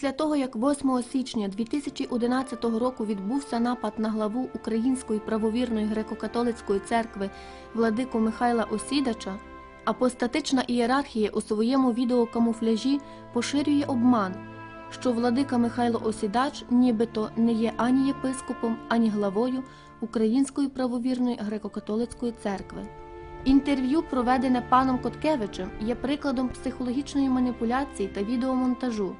Після того, як 8 січня 2011 року відбувся напад на главу Української правовірної греко-католицької церкви владику Михайла Осідача, апостатична ієрархія у своєму відеокамуфляжі поширює обман, що владика Михайло Осідач нібито не є ані єпископом, ані главою Української правовірної греко-католицької церкви. Інтерв'ю, проведене паном Коткевичем, є прикладом психологічної маніпуляції та відеомонтажу.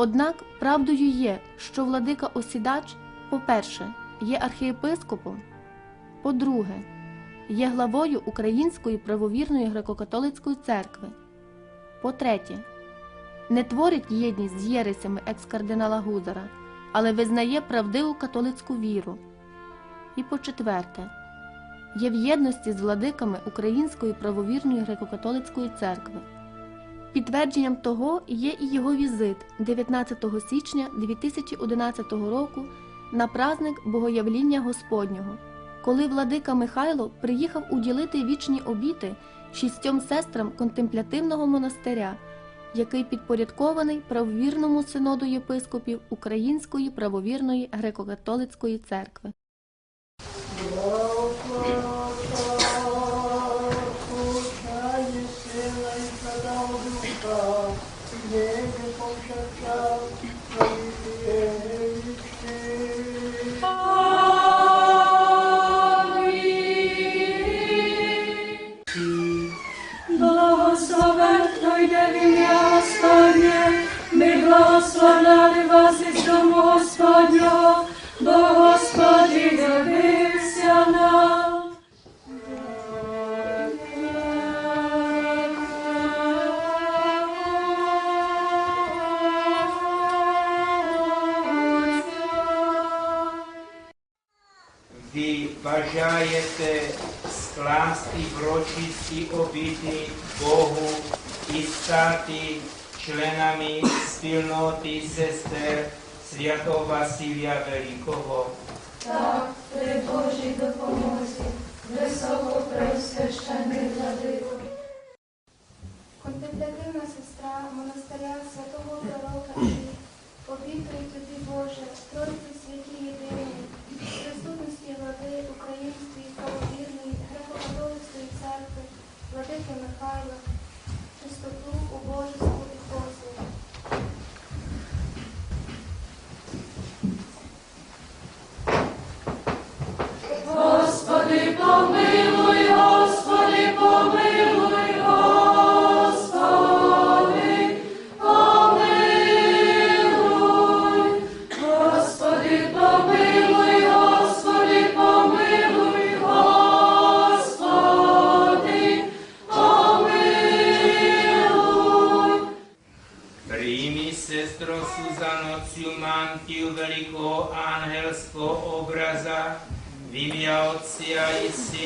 Однак правдою є, що владика Осідач, по-перше, є архієпископом, по-друге, є главою Української правовірної греко-католицької церкви, по-третє, не творить єдність з єресями екс-кардинала Гузара, але визнає правдиву католицьку віру. І по-четверте, є в єдності з владиками Української правовірної греко-католицької церкви. Підтвердженням того є і його візит 19 січня 2011 року на праздник Богоявління Господнього, коли владика Михайло приїхав уділити вічні обіти шістьом сестрам контемплятивного монастиря, який підпорядкований правовірному синоду єпископів Української правовірної греко-католицької церкви. Shanka, бажаєте скласти врочисті обіти Богу і стати членами спільноти сестер Святого Василія Великого. Так, при Божій допомозі, високо преосвящений владико. Контемплятивна сестра монастиря святого пророка Іллі, обітує тобі, Боже, строїти святі єдині, правовірної греко-католицької церкви, владики Михайла,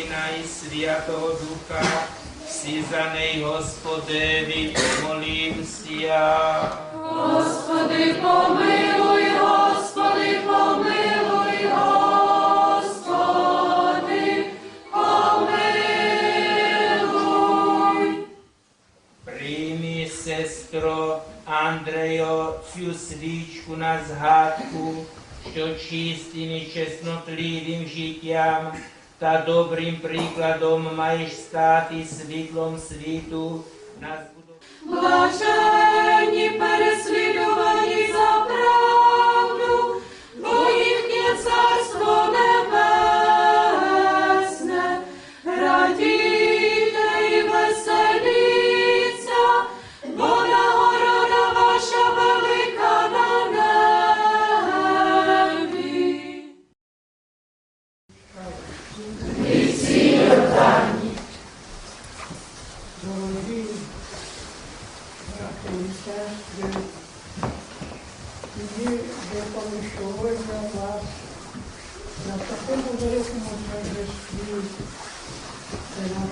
Сина і Святого Духа, всі за неї Господеві помолімся. Господи, помилуй, Господи, помилуй, Господи, помилуй. Приймі, сестро Андрею, цю свічку на згадку, що чистим і чеснотливим життям та добрим прикладом маєш стати світлом світу. Нас будуть Блаженні переслідувані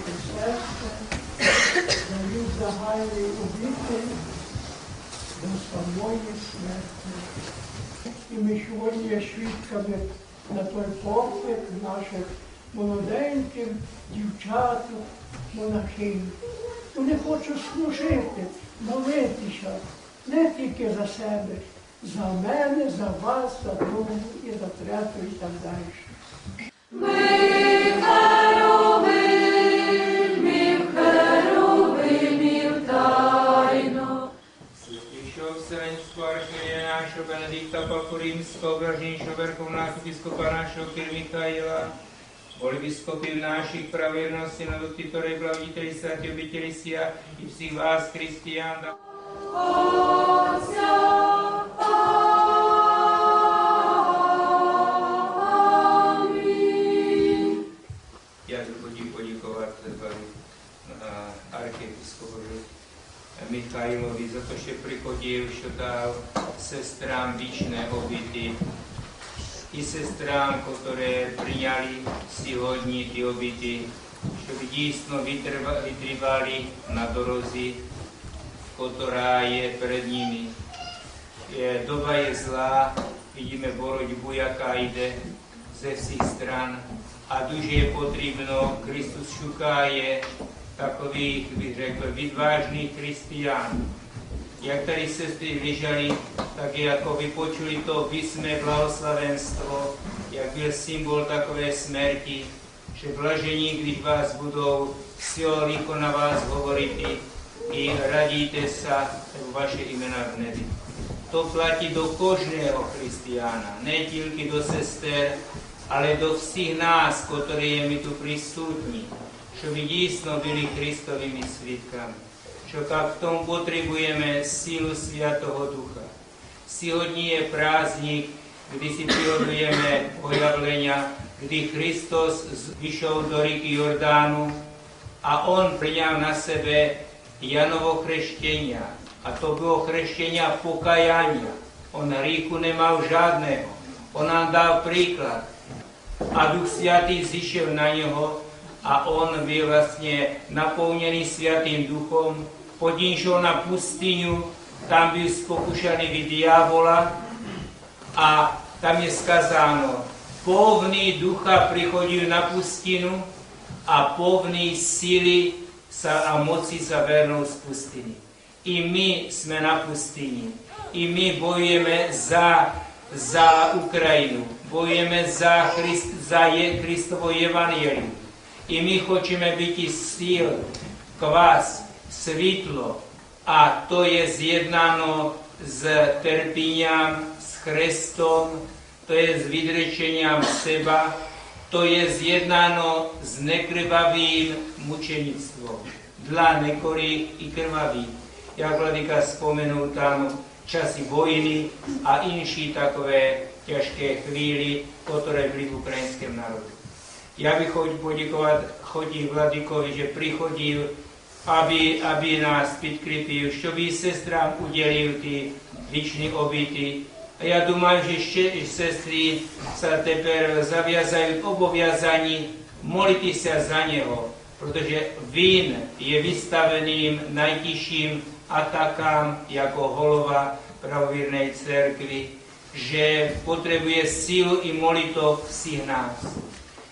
сестри дають загальні обіти до самої смерті. І ми сьогодні свідками на той поклик наших молоденьких дівчаток, монахинь. Вони хочуть служити, молитися, Не тільки за себе, за мене, за вас, за другу і за третю і так далі. metropolita Papu Rímského, vraždeničného vrchovná biskupa našeho Kyr Michaila, boli biskupy v našich pravernosti na duty, ktoré blaviteli sa, obiteli si i všich vás, kristián. Otca, Michailovi za to, že приходив, що дав сестрам вічне обіти і сестрам, які прийняли сьогодні ті обіти, щоб дійсно витривали- витривали на дорозі, яка є перед ними. Є, доба є зла, vidíme боротьбу, яка йде ze всіх стран. A дуже je potrібно, Kristus šukає takových, bych řekl, vyvážných křesťanů. Jak tady sestry vyžali, tak je jako vypočuli to vysmé blahoslavenstvo, jak byl symbol takové smrti, že blažení, když vás budou silou na vás hovorit i radíte sa vaše imena v nebi. To platí do kožného kristiána, ne tilky do sester, ale do všech nás, ktorí je mi tu prisutní čo by dísno byli Kristovými svitkami. Čo tak k tomu potrebujeme sílu Sviatoho Ducha. Sihodní je prázdnik, kdy si prihodujeme pojavlenia, kdy Kristus vyšiel do rieky Jordánu a on priňal na sebe Janovo krštenia. A to bylo krštenia pokajania. On hriechu nemal žádného. On nám dal príklad. A Duch Sviatý zišiel na neho a on byl vlastně naplněný Svatým Duchom. Potom šel na pustyňu, tam byl spokušaný vid diavola a tam je skazáno, povný ducha prichodil na pustinu a povný síly a moci sa vernou z pustiny. I my jsme na pustyni. I my bojujeme za, za Ukrajinu. Bojujeme za, Christ, za je, Kristovo evangelium. I my chceme být síl, kvás, svítlo. A to je zjednáno s terpíňam, s Christom, to je s vydrečením seba, to je zjednáno s nekrvavým mučenictvom. Dla nekorých i krvavých. Jak Vladika spomenul tam časy vojny a inší takové těžké chvíli, které byly v ukrajinském národu. Ja bych chodil poděkovat, chodí Vladikovi, že prichodil, aby, aby nás podkripil, by sestrám udělil ty ličné obyty. A ja dúfam, že ešte sestry sa teper zaviazajú k oboviazaní modliť sa za neho, pretože vín je vystaveným najtiším atakám ako holova pravovírnej cerkvy, že potrebuje sílu i molitov si nás.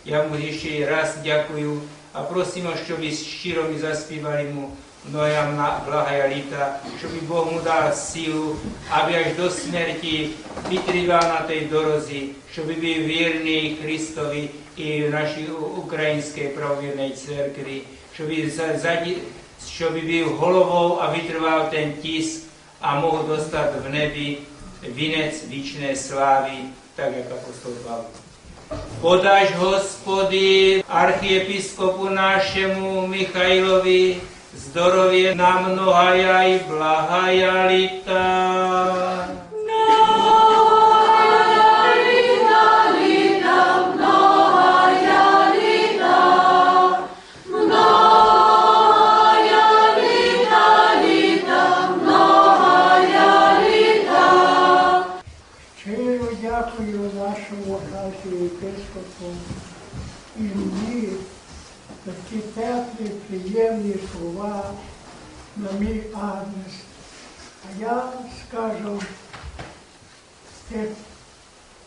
Ja mu ešte raz ďakujú a prosím ho, čo by širo mi zaspívali mu mnoja blahá líta, čo by Boh mu dal silu, aby až do smrti vytrval na tej dorozi, čo by byl vierní Kristovi i v našej ukrajinskej pravoviernej cerkvi, čo by, za, za, čo by byl holovou a vytrval ten tisk a mohol dostať v nebi vinec výčnej slávy, tak ako apostol Pavel. Podaž hospody archiepiskopu našemu Michailovi zdorově na mnohaja i blahaja lita. Архієпископу і мені за ті теплі, приємні слова на мій адрес. А я скажу тих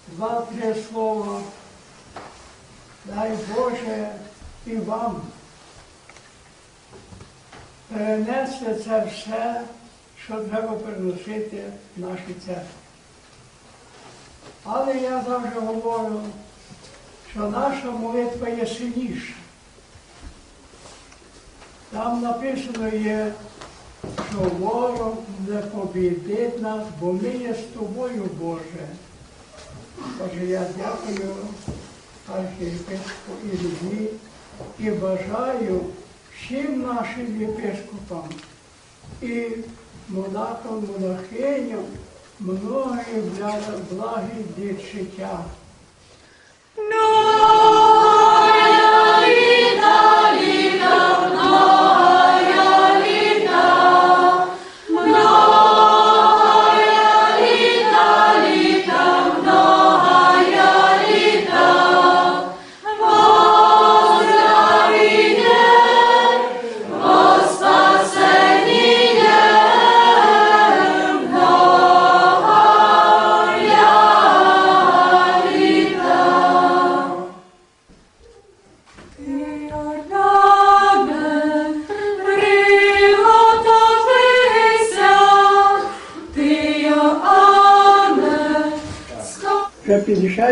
два-три слова. Дай Боже і вам перенести це все, що треба приносити в нашій церкві. Але я завжди говорю, що наша молитва є сильніша. Там написано є, що ворог не побідить нас, бо ми є з тобою, Боже. Отже, я дякую архієпископу Іллі і бажаю всім нашим єпископам і монахам, монахиням многої благих Oh, to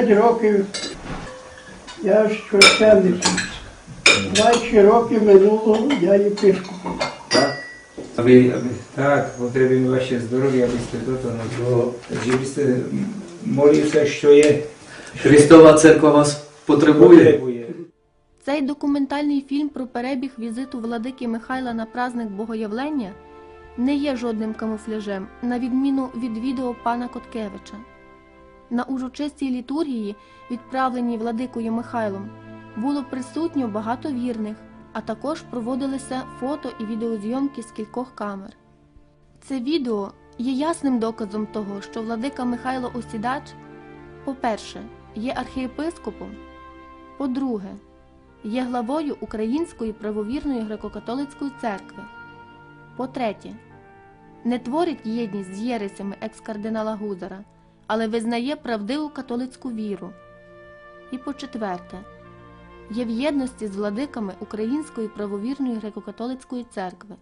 50 років я священник. 20 років минуло я єпископом. Aby, tak, potrebujeme vaše zdrowie, abyste toto, no to, že byste molil sa, що є, Христова церква вас потребує. потребує. Цей документальний фільм про перебіг візиту владики Михайла на праздник Богоявлення не є жодним камуфляжем, на відміну від відео пана Коткевича. На урочистій літургії, відправленій владикою Михайлом, було присутньо багато вірних, а також проводилися фото і відеозйомки з кількох камер. Це відео є ясним доказом того, що владика Михайло Осідач, по-перше, є архієпископом, по-друге, є главою Української правовірної греко-католицької церкви. По-третє, не творить єдність з єресями екс-кардинала Гузара, але визнає правдиву католицьку віру. І по-четверте, є в єдності з владиками Української правовірної греко-католицької церкви.